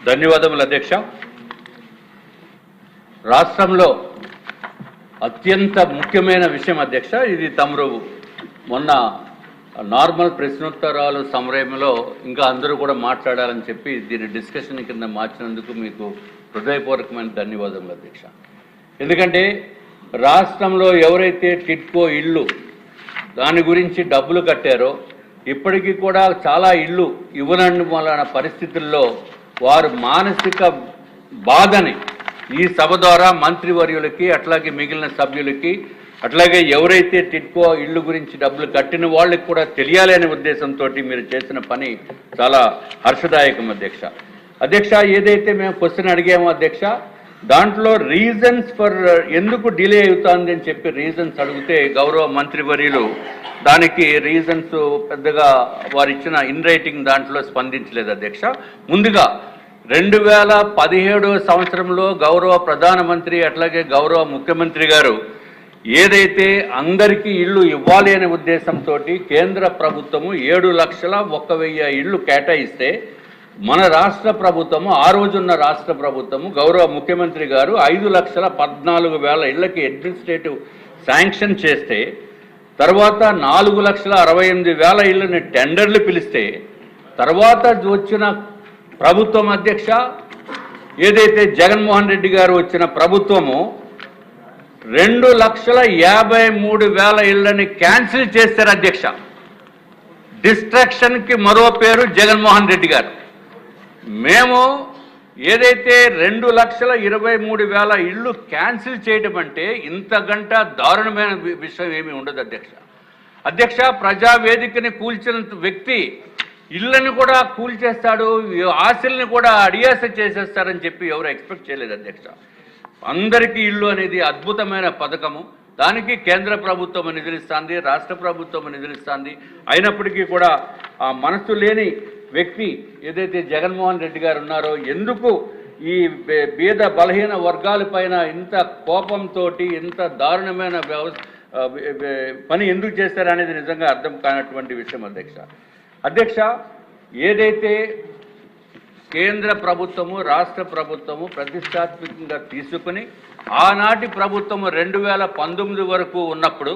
ధన్యవాదములు అధ్యక్ష. రాష్ట్రంలో అత్యంత ముఖ్యమైన విషయం అధ్యక్ష ఇది తమరు మొన్న నార్మల్ ప్రశ్నోత్తరాలు సమయంలో ఇంకా అందరూ కూడా మాట్లాడాలని చెప్పి దీని డిస్కషన్ కింద మార్చినందుకు మీకు హృదయపూర్వకమైన ధన్యవాదములు అధ్యక్ష. ఎందుకంటే రాష్ట్రంలో ఎవరైతే టిట్కో ఇళ్ళు దాని గురించి డబ్బులు కట్టారో ఇప్పటికీ కూడా చాలా ఇళ్ళు ఇవ్వనండి వలన పరిస్థితుల్లో వారు మానసిక బాధని ఈ సభ ద్వారా మంత్రివర్యులకి అట్లాగే మిగిలిన సభ్యులకి అట్లాగే ఎవరైతే టిట్కో ఇళ్ళు గురించి డబ్బులు కట్టిన వాళ్ళకి కూడా తెలియాలి అనే ఉద్దేశంతో మీరు చేసిన పని చాలా హర్షదాయకం అధ్యక్ష. అధ్యక్ష ఏదైతే మేము క్వశ్చన్ అడిగామో అధ్యక్ష దాంట్లో రీజన్స్ ఫర్ ఎందుకు డిలే అవుతుంది అని చెప్పి రీజన్స్ అడిగితే గౌరవ మంత్రివర్యులు దానికి రీజన్స్ పెద్దగా వారు ఇచ్చిన ఇన్ రైటింగ్ దాంట్లో స్పందించలేదు అధ్యక్ష. ముందుగా రెండు వేల పదిహేడో సంవత్సరంలో గౌరవ ప్రధానమంత్రి అట్లాగే గౌరవ ముఖ్యమంత్రి గారు ఏదైతే అందరికీ ఇళ్ళు ఇవ్వాలి అనే ఉద్దేశంతో కేంద్ర ప్రభుత్వము ఏడు లక్షల ఒక్క వెయ్యి ఇళ్ళు కేటాయిస్తే మన రాష్ట్ర ప్రభుత్వము ఆ రోజున్న రాష్ట్ర ప్రభుత్వము గౌరవ ముఖ్యమంత్రి గారు ఐదు లక్షల పద్నాలుగు వేల ఇళ్ళకి అడ్మినిస్ట్రేటివ్ శాంక్షన్ చేస్తే తర్వాత నాలుగు లక్షల అరవై ఎనిమిది వేల ఇళ్ళని టెండర్లు పిలిస్తే తర్వాత వచ్చిన ప్రభుత్వం అధ్యక్ష ఏదైతే జగన్మోహన్ రెడ్డి గారు వచ్చిన ప్రభుత్వము రెండు లక్షల యాభై మూడు వేల ఇళ్ళని క్యాన్సిల్ చేశారు అధ్యక్ష. డిస్ట్రాక్షన్కి మరో పేరు జగన్మోహన్ రెడ్డి గారు. మేము ఏదైతే రెండు లక్షల ఇరవై మూడు వేల ఇళ్ళు క్యాన్సిల్ చేయడం అంటే ఇంతగంట దారుణమైన విషయం ఏమీ ఉండదు అధ్యక్ష. అధ్యక్ష ప్రజావేదికని కూల్చిన వ్యక్తి ఇళ్ళని కూడా కూల్చేస్తాడు ఈ ఆశల్ని కూడా అడియాస చేసేస్తారని చెప్పి ఎవరు ఎక్స్పెక్ట్ చేయలేదు అధ్యక్ష. అందరికీ ఇల్లు అనేది అద్భుతమైన పథకము. దానికి కేంద్ర ప్రభుత్వం నిధులిస్తుంది రాష్ట్ర ప్రభుత్వం నిధులిస్తుంది. అయినప్పటికీ కూడా ఆ మనసు లేని వ్యక్తి ఏదైతే జగన్మోహన్ రెడ్డి గారు ఉన్నారో ఎందుకు ఈ బీద బలహీన వర్గాలపైన ఇంత కోపంతో ఇంత దారుణమైన వ్యవ పని ఎందుకు చేస్తారనేది నిజంగా అర్థం కానటువంటి విషయం అధ్యక్ష. అధ్యక్ష ఏదైతే కేంద్ర ప్రభుత్వము రాష్ట్ర ప్రభుత్వము ప్రతిష్టాత్మకంగా తీసుకుని ఆనాటి ప్రభుత్వము రెండు వేల పంతొమ్మిది వరకు ఉన్నప్పుడు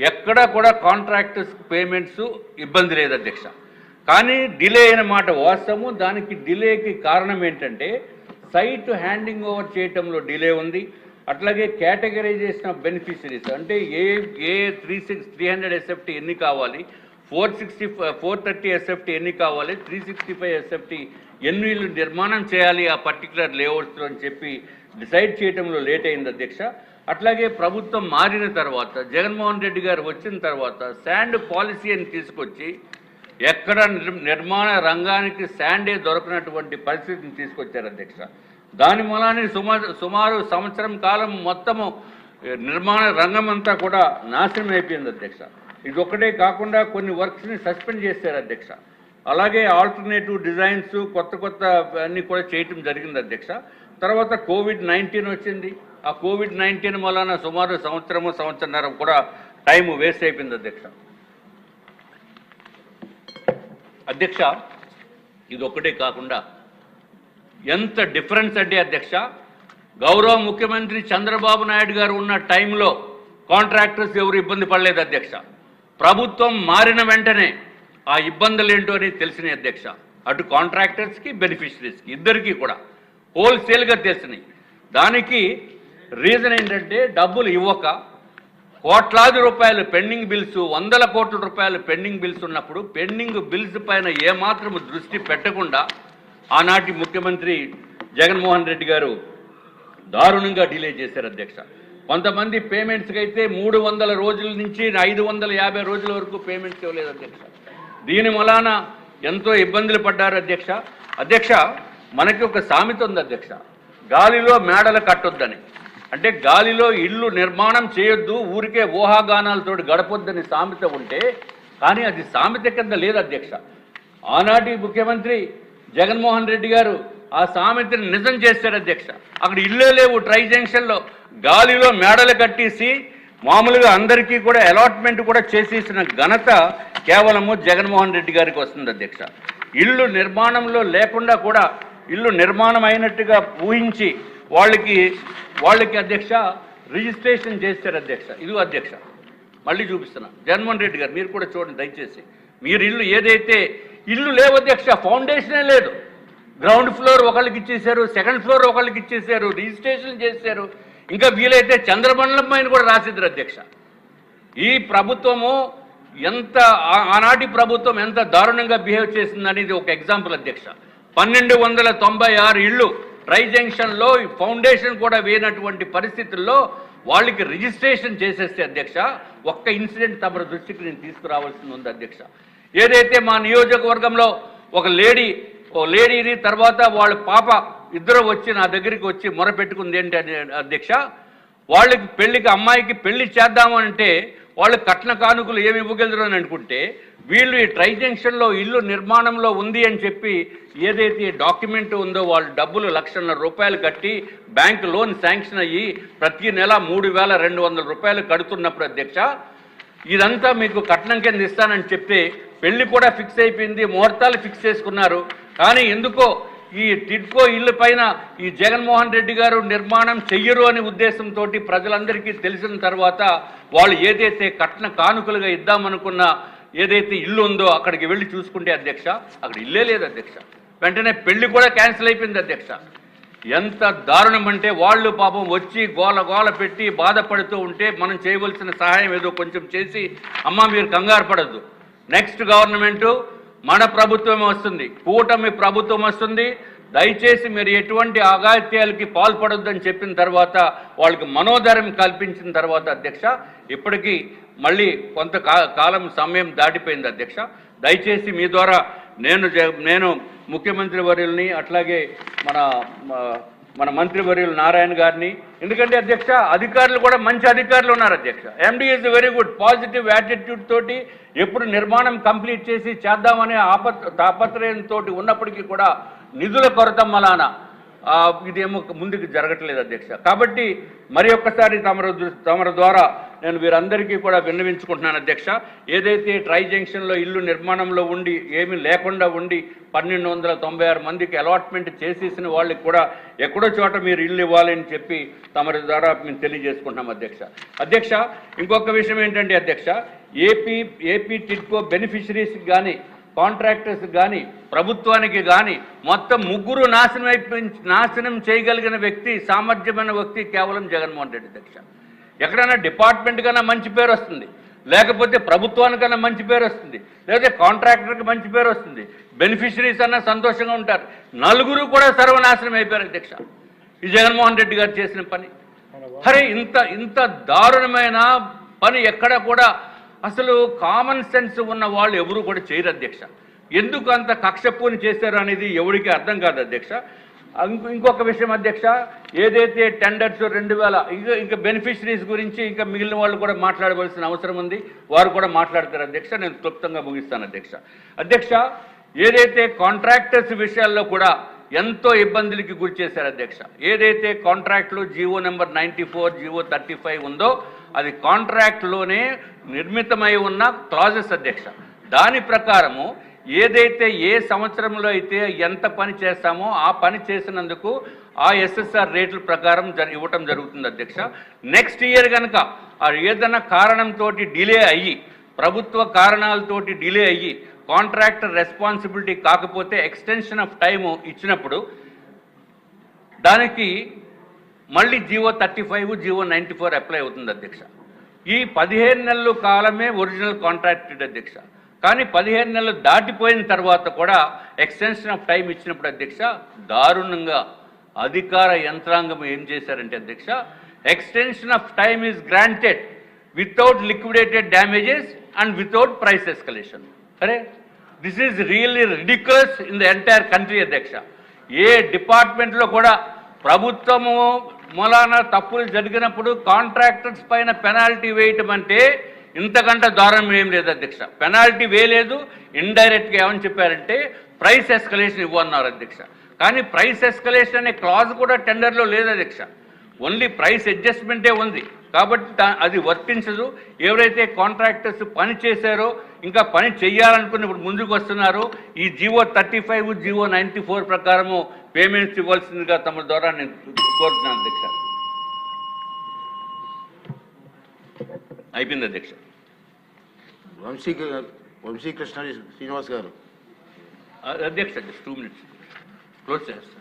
ఎక్కడ కూడా కాంట్రాక్టర్స్ పేమెంట్స్ ఇబ్బంది లేదు అధ్యక్ష. కానీ డిలే అయిన మాట వాస్తవము. దానికి డిలేకి కారణం ఏంటంటే సైట్ హ్యాండింగ్ ఓవర్ చేయటంలో డిలే ఉంది. అట్లాగే కేటగరైజేషన్ ఆఫ్ బెనిఫిషరీస్ అంటే ఏ ఏ three six three hundred SFT ఎన్ని కావాలి four sixty four thirty SFT ఎన్ని కావాలి? త్రీ సిక్స్టీ ఫైవ్ ఎస్ఎఫ్టీ ఎన్ని ఇల్లు నిర్మాణం చేయాలి ఆ పర్టికులర్ లేఅవుట్స్లో అని చెప్పి డిసైడ్ చేయడంలో లేట్ అయింది అధ్యక్ష. అట్లాగే ప్రభుత్వం మారిన తర్వాత జగన్మోహన్ రెడ్డి గారు వచ్చిన తర్వాత శాండ్ పాలసీ అని తీసుకొచ్చి ఎక్కడ నిర్- నిర్మాణ రంగానికి శాండే దొరకనటువంటి పరిస్థితిని తీసుకొచ్చారు అధ్యక్ష. దాని మూలాన్ని సుమారు సుమారు సంవత్సరం కాలం మొత్తము నిర్మాణ రంగం అంతా కూడా నాశనం అయిపోయింది అధ్యక్ష. ఇదొక్కటే కాకుండా కొన్ని వర్క్స్ని సస్పెండ్ చేశారు అధ్యక్ష. అలాగే ఆల్టర్నేటివ్ డిజైన్స్ కొత్త కొత్త అన్నీ కూడా చేయటం జరిగింది అధ్యక్ష. తర్వాత కోవిడ్ నైన్టీన్ వచ్చింది. ఆ కోవిడ్ నైన్టీన్ వలన సుమారు సంవత్సరము సంవత్సరన్నర కూడా టైం వేస్ట్ అయిపోయింది అధ్యక్ష. అధ్యక్ష ఇది కాకుండా ఎంత డిఫరెన్స్ అంటే అధ్యక్ష గౌరవ ముఖ్యమంత్రి చంద్రబాబు నాయుడు గారు ఉన్న టైంలో కాంట్రాక్టర్స్ ఎవరు ఇబ్బంది పడలేదు అధ్యక్ష. ప్రభుత్వం మారిన వెంటనే ఆ ఇబ్బందులు ఏంటో అని తెలిసినాయి అధ్యక్ష. అటు కాంట్రాక్టర్స్కి బెనిఫిషరీస్కి ఇద్దరికీ కూడా హోల్సేల్గా తెలిసినాయి. దానికి రీజన్ ఏంటంటే డబ్బులు ఇవ్వక కోట్లాది రూపాయలు పెండింగ్ బిల్స్ వందల కోట్ల రూపాయలు పెండింగ్ బిల్స్ ఉన్నప్పుడు పెండింగ్ బిల్స్ పైన ఏమాత్రం దృష్టి పెట్టకుండా ఆనాటి ముఖ్యమంత్రి జగన్మోహన్ రెడ్డి గారు దారుణంగా డిలే చేశారు అధ్యక్ష. కొంతమంది పేమెంట్స్కి అయితే మూడు వందల రోజుల నుంచి ఐదు వందల యాభై రోజుల వరకు పేమెంట్స్ ఇవ్వలేదు అధ్యక్ష. దీని వలన ఎంతో ఇబ్బందులు పడ్డారు అధ్యక్ష. అధ్యక్ష మనకి ఒక సామెత ఉంది అధ్యక్ష. గాలిలో మేడలు కట్టొద్దని. అంటే గాలిలో ఇల్లు నిర్మాణం చేయొద్దు ఊరికే ఊహాగానాలతో గడపొద్దని సామెత ఉంటే కానీ అది సామెత కింద లేదు అధ్యక్ష. ఆనాటి ముఖ్యమంత్రి జగన్మోహన్ రెడ్డి గారు ఆ సామెతని నిజం చేశారు అధ్యక్ష. అక్కడ ఇల్లే లేవు ట్రై జంక్షన్లో. గాలిలో మేడలు కట్టేసి మామూలుగా అందరికీ కూడా అలాట్మెంట్ కూడా చేసేసిన ఘనత కేవలము జగన్మోహన్ రెడ్డి గారికి వస్తుంది అధ్యక్ష. ఇల్లు నిర్మాణంలో లేకుండా కూడా ఇల్లు నిర్మాణం అయినట్టుగా ఊహించి వాళ్ళకి వాళ్ళకి అధ్యక్ష రిజిస్ట్రేషన్ చేస్తారు అధ్యక్ష. ఇది అధ్యక్ష మళ్ళీ చూపిస్తున్నా. జగన్మోహన్ రెడ్డి గారు మీరు కూడా చూడండి దయచేసి. మీరు ఇల్లు ఏదైతే ఇల్లు లేవు అధ్యక్ష ఫౌండేషనే లేదు. గ్రౌండ్ ఫ్లోర్ ఒకళ్ళకి ఇచ్చేశారు సెకండ్ ఫ్లోర్ ఒకళ్ళకి ఇచ్చేశారు రిజిస్ట్రేషన్ చేశారు. ఇంకా వీలైతే చంద్రమండలం పైన కూడా రాసిద్దరు అధ్యక్ష. ఈ ప్రభుత్వము ఎంత ఆనాటి ప్రభుత్వం ఎంత దారుణంగా బిహేవ్ చేసిందనేది ఒక ఎగ్జాంపుల్ అధ్యక్ష. పన్నెండు వందల తొంభై ఆరు ఇళ్ళు ట్రై జంక్షన్లో ఈ ఫౌండేషన్ కూడా వేయనటువంటి పరిస్థితుల్లో వాళ్ళకి రిజిస్ట్రేషన్ చేసేస్తే అధ్యక్ష ఒక్క ఇన్సిడెంట్ తమ దృష్టికి నేను తీసుకురావాల్సింది ఉంది అధ్యక్ష. ఏదైతే మా నియోజకవర్గంలో ఒక లేడీ ఓ లేడీని తర్వాత వాళ్ళ పాప ఇద్దరు వచ్చి నా దగ్గరికి వచ్చి మొరపెట్టుకుంది ఏంటి అని అధ్యక్ష? వాళ్ళకి పెళ్ళికి అమ్మాయికి పెళ్ళి చేద్దాము అంటే వాళ్ళు కట్న కానుకలు ఏమి ఇవ్వగలరు అని అనుకుంటే వీళ్ళు ఈ ట్రై జంక్షన్లో ఇల్లు నిర్మాణంలో ఉంది అని చెప్పి ఏదైతే డాక్యుమెంట్ ఉందో వాళ్ళు డబ్బులు లక్షన్నర రూపాయలు కట్టి బ్యాంక్ లోన్ శాంక్షన్ అయ్యి ప్రతి నెల మూడు వేల రెండు వందల రూపాయలు కడుతున్నప్పుడు అధ్యక్ష ఇదంతా మీకు కట్నం కింద ఇస్తానని చెప్తే పెళ్ళి కూడా ఫిక్స్ అయిపోయింది ముహూర్తాలు ఫిక్స్ చేసుకున్నారు. కానీ ఎందుకో ఈ టిడ్కో ఇల్లు పైన ఈ జగన్మోహన్ రెడ్డి గారు నిర్మాణం చెయ్యరు అనే ఉద్దేశంతో ప్రజలందరికీ తెలిసిన తర్వాత వాళ్ళు ఏదైతే కట్న కానుకలుగా ఇద్దామనుకున్న ఏదైతే ఇల్లు ఉందో అక్కడికి వెళ్ళి చూసుకుంటే అధ్యక్ష అక్కడ ఇల్లే లేదు అధ్యక్ష. వెంటనే పెళ్ళి కూడా క్యాన్సిల్ అయిపోయింది అధ్యక్ష. ఎంత దారుణం అంటే వాళ్ళు పాపం వచ్చి గోల గోల పెట్టి బాధపడుతూ ఉంటే మనం చేయవలసిన సహాయం ఏదో కొంచెం చేసి అమ్మ మీరు కంగారు పడద్దు. నెక్స్ట్ గవర్నమెంటు మన ప్రభుత్వం వస్తుంది. కూటమి ప్రభుత్వం వస్తుంది. దయచేసి మీరు ఎటువంటి అగాత్యాలకి పాల్పడొద్దని చెప్పిన తర్వాత వాళ్ళకి మనోధైర్యం కల్పించిన తర్వాత అధ్యక్ష ఇప్పటికీ మళ్ళీ కొంత కాలం సమయం దాటిపోయింది అధ్యక్ష. దయచేసి మీ ద్వారా నేను నేను ముఖ్యమంత్రి వర్యుల్ని అట్లాగే మన మన మంత్రి వర్యులు నారాయణ గారిని. ఎందుకంటే అధ్యక్ష అధికారులు కూడా మంచి అధికారులు ఉన్నారు అధ్యక్ష. MD is very good positive attitude తోటి ఎప్పుడు నిర్మాణం కంప్లీట్ చేసి చేద్దామనే ఆపత్ తాపత్రయంతో ఉన్నప్పటికీ కూడా నిధుల కొరత మలాన ఇదేమో ముందుకు జరగట్లేదు అధ్యక్ష. కాబట్టి మరి ఒక్కసారి తమరు తమరు ద్వారా నేను వీరందరికీ కూడా విన్నవించుకుంటున్నాను అధ్యక్ష. ఏదైతే ట్రై జంక్షన్లో ఇల్లు నిర్మాణంలో ఉండి ఏమీ లేకుండా ఉండి పన్నెండు వందల తొంభై ఆరు మందికి అలాట్మెంట్ చేసేసిన వాళ్ళకి కూడా ఎక్కడో చోట మీరు ఇల్లు ఇవ్వాలని చెప్పి తమరి ద్వారా మేము తెలియజేసుకుంటున్నాం అధ్యక్ష. అధ్యక్ష ఇంకొక విషయం ఏంటంటే అధ్యక్ష ఏపీ ఏపీ టిడ్కో బెనిఫిషరీస్కి కానీ కాంట్రాక్టర్స్ కానీ ప్రభుత్వానికి కానీ మొత్తం ముగ్గురు నాశనం అయిపోయి నాశనం చేయగలిగిన వ్యక్తి సామర్థ్యమైన వ్యక్తి కేవలం జగన్మోహన్ రెడ్డి అధ్యక్ష. ఎక్కడైనా డిపార్ట్మెంట్ కన్నా మంచి పేరు వస్తుంది. లేకపోతే ప్రభుత్వానికన్నా మంచి పేరు వస్తుంది. లేకపోతే కాంట్రాక్టర్కి మంచి పేరు వస్తుంది. బెనిఫిషరీస్ అన్న సంతోషంగా ఉంటారు. నలుగురు కూడా సర్వనాశనం అయిపోయారు అధ్యక్ష. ఈ జగన్మోహన్ రెడ్డి గారు చేసిన పని. అరే ఇంత ఇంత దారుణమైన పని ఎక్కడ కూడా అసలు కామన్ సెన్స్ ఉన్న వాళ్ళు ఎవరు కూడా చేయరు అధ్యక్ష. ఎందుకు అంత కక్షపూని చేశారు అనేది ఎవరికి అర్థం కాదు అధ్యక్ష. ఇంకొక విషయం అధ్యక్ష. ఏదైతే టెండర్స్ రెండు వేల ఇంకా ఇంకా బెనిఫిషరీస్ గురించి ఇంకా మిగిలిన వాళ్ళు కూడా మాట్లాడవలసిన అవసరం ఉంది. వారు కూడా మాట్లాడతారు అధ్యక్ష. నేను క్లుప్తంగా ముగిస్తాను అధ్యక్ష. అధ్యక్ష ఏదైతే కాంట్రాక్టర్స్ విషయాల్లో కూడా ఎంతో ఇబ్బందులకి గురి చేశారు అధ్యక్ష. ఏదైతే కాంట్రాక్ట్లో GO number ninety four GO thirty five ఉందో అది కాంట్రాక్ట్లోనే నిర్మితమై ఉన్న క్లాజెస్ అధ్యక్ష. దాని ప్రకారము ఏదైతే ఏ సంవత్సరంలో అయితే ఎంత పని చేస్తామో ఆ పని చేసినందుకు ఆ ఎస్ఎస్ఆర్ రేట్ల ప్రకారం జ ఇవ్వటం జరుగుతుంది అధ్యక్ష. నెక్స్ట్ ఇయర్ కనుక ఏదైనా కారణంతో డిలే అయ్యి ప్రభుత్వ కారణాలతోటి డిలే అయ్యి కాంట్రాక్టర్ రెస్పాన్సిబిలిటీ కాకపోతే ఎక్స్టెన్షన్ ఆఫ్ టైము ఇచ్చినప్పుడు దానికి మళ్ళీ GO thirty five GO ninety four apply అవుతుంది అధ్యక్ష. ఈ పదిహేను నెలల కాలమే ఒరిజినల్ కాంట్రాక్టెడ్ అధ్యక్ష. కానీ పదిహేను నెలలు దాటిపోయిన తర్వాత కూడా ఎక్స్టెన్షన్ ఆఫ్ టైం ఇచ్చినప్పుడు అధ్యక్ష దారుణంగా అధికార యంత్రాంగం ఏం చేశారంటే అధ్యక్ష extension of time is granted without liquidated damages and without price escalation. అరే this is really ridiculous in the entire country అధ్యక్ష. ఏ డిపార్ట్మెంట్లో కూడా ప్రభుత్వము మూలాన తప్పులు జరిగినప్పుడు కాంట్రాక్టర్స్ పైన పెనాల్టీ వేయటం అంటే ఇంతకంటే దారుణం ఏం లేదు అధ్యక్ష. పెనాల్టీ వేయలేదు ఇండైరెక్ట్గా ఏమని చెప్పారంటే ప్రైస్ ఎస్కలేషన్ ఇవ్వన్నారు అధ్యక్ష. కానీ ప్రైస్ ఎస్కలేషన్ అనే క్లాజ్ కూడా టెండర్లో లేదు అధ్యక్ష. ఓన్లీ ప్రైస్ అడ్జస్ట్మెంటే ఉంది. కాబట్టి అది వర్తించదు. ఎవరైతే కాంట్రాక్టర్స్ పని చేశారో ఇంకా పని చేయాలనుకుని ఇప్పుడు ముందుకు వస్తున్నారో ఈ GO thirty five GO ninety four ప్రకారము పేమెంట్స్ ఇవ్వాల్సిందిగా తమ ద్వారా నేను కోరుతున్నాను అధ్యక్ష. అయిపోయింది అధ్యక్ష. వంశీ గారు వంశీకృష్ణ శ్రీనివాస్ గారు. అధ్యక్ష జస్ట్ టూ మినిట్స్ క్లోజ్ చేస్తాను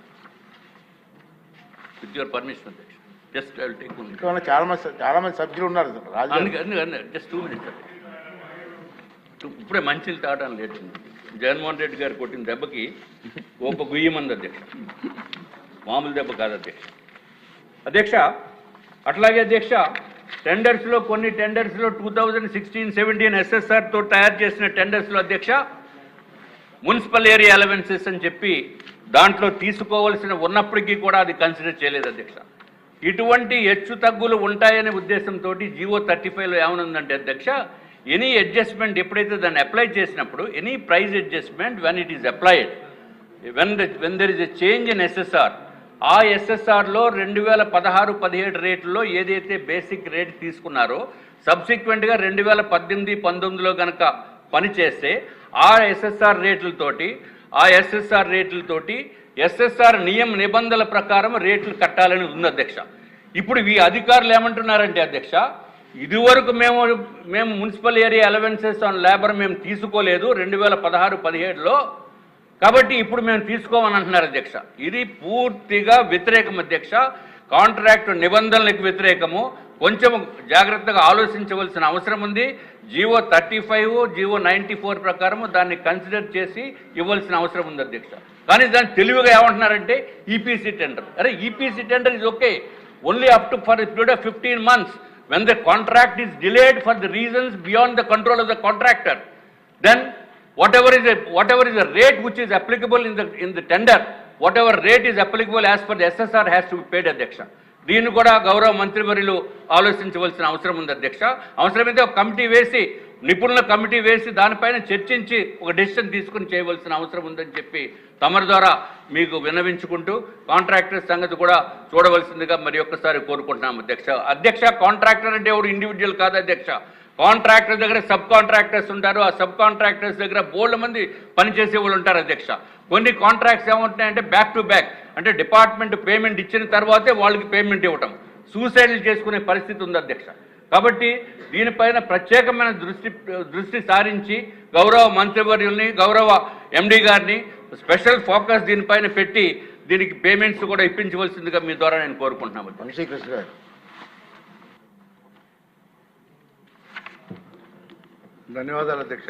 విత్ యువర్ పర్మిషన్ అధ్యక్ష. జస్ట్ ఐ టేక్ వన్ ఉన్న చాలా మంది చాలా మంది సభ్యులు ఉన్నారు జస్ట్ టూ మినిట్స్ ఇప్పుడే మంచిలు తాగడం లేట్ జగన్మోహన్ రెడ్డి గారు కొట్టిన దెబ్బకి ఒక గుయ్యమంది అధ్యక్ష. మామూలు దెబ్బ కాదు అధ్యక్ష. అధ్యక్ష అట్లాగే అధ్యక్ష టెండర్స్లో కొన్ని టెండర్స్లో టూ థౌజండ్ సిక్స్టీన్ సెవెంటీన్ ఎస్ఎస్ఆర్తో తయారు చేసిన టెండర్స్లో అధ్యక్ష మున్సిపల్ ఏరియా అలవెన్సెస్ అని చెప్పి దాంట్లో తీసుకోవాల్సిన ఉన్నప్పటికీ కూడా అది కన్సిడర్ చేయలేదు అధ్యక్ష. ఇటువంటి హెచ్చు తగ్గులు ఉంటాయనే ఉద్దేశంతో జివో థర్టీ ఫైవ్లో ఏమనుందంటే అధ్యక్ష ఎనీ అడ్జస్ట్మెంట్ ఎప్పుడైతే దాన్ని అప్లై చేసినప్పుడు any price adjustment when it is applied when the when there is a change in SSR ఆ ఎస్ఎస్ఆర్లో రెండు వేల పదహారు పదిహేడు రేట్లో ఏదైతే బేసిక్ రేట్ తీసుకున్నారో సబ్సిక్వెంట్గా రెండు వేల పద్దెనిమిది పంతొమ్మిదిలో కనుక పనిచేస్తే ఆ ఎస్ఎస్ఆర్ రేట్లతోటి ఆ ఎస్ఎస్ఆర్ రేట్లతోటి ఎస్ఎస్ఆర్ నియమ నిబంధనల ప్రకారం రేట్లు కట్టాలని ఉంది అధ్యక్ష. ఇప్పుడు ఈ అధికారులు ఏమంటున్నారంటే అధ్యక్ష ఇదివరకు మేము మేము municipal area allowances on labour మేము తీసుకోలేదు రెండు వేల పదహారు పదిహేడులో కాబట్టి ఇప్పుడు మేము తీసుకోమని అంటున్నారు అధ్యక్ష. ఇది పూర్తిగా వ్యతిరేకం అధ్యక్ష. కాంట్రాక్ట్ నిబంధనలకు వ్యతిరేకము. కొంచెం జాగ్రత్తగా ఆలోచించవలసిన అవసరం ఉంది. GO thirty five GO ninety four ప్రకారము దాన్ని కన్సిడర్ చేసి ఇవ్వాల్సిన అవసరం ఉంది అధ్యక్ష. కానీ దాన్ని తెలివిగా ఏమంటున్నారంటే ఈపీసీ టెండర్ అరే EPC tender is okay only up to for period of fifteen months when the contract is delayed for the reasons beyond the control of the contractor then whatever is a, whatever is the rate which is applicable in the in the tender whatever rate is applicable as per the ssr has to be paid అధ్యక్ష దీన్ని కూడా గౌరవ మంత్రివర్యులు ఆలోచించవలసిన అవసరం ఉంది అధ్యక్ష. అవసరమైతే ఒక కమిటీ వేసి నిపుణుల కమిటీ వేసి దానిపైన చర్చించి ఒక డెసిషన్ తీసుకుని చేయవలసిన అవసరం ఉందని చెప్పి తమరి ద్వారా మీకు విన్నవించుకుంటూ కాంట్రాక్టర్ సంగతి కూడా చూడవలసిందిగా మరి ఒక్కసారి కోరుకుంటున్నాం అధ్యక్ష. అధ్యక్ష కాంట్రాక్టర్ అంటే ఎవరు? ఇండివిజువల్ కాదు అధ్యక్ష. కాంట్రాక్టర్ దగ్గర సబ్ కాంట్రాక్టర్స్ ఉంటారు. ఆ సబ్ కాంట్రాక్టర్స్ దగ్గర బోల్డ్ మంది పనిచేసే వాళ్ళు ఉంటారు అధ్యక్ష. కొన్ని కాంట్రాక్ట్స్ ఏమంటున్నాయంటే బ్యాక్ టు బ్యాక్ అంటే డిపార్ట్మెంట్ పేమెంట్ ఇచ్చిన తర్వాతే వాళ్ళకి పేమెంట్ ఇవ్వటం. సూసైడ్లు చేసుకునే పరిస్థితి ఉంది అధ్యక్ష. కాబట్టి దీనిపైన ప్రత్యేకమైన దృష్టి దృష్టి సారించి గౌరవ మంత్రివర్యుల్ని గౌరవ ఎండి గారిని స్పెషల్ ఫోకస్ దీనిపైన పెట్టి దీనికి పేమెంట్స్ కూడా ఇప్పించవలసిందిగా మీ ద్వారా నేను కోరుకుంటున్నాను శ్రీకృష్ణ గారు. ధన్యవాదాలు అధ్యక్ష.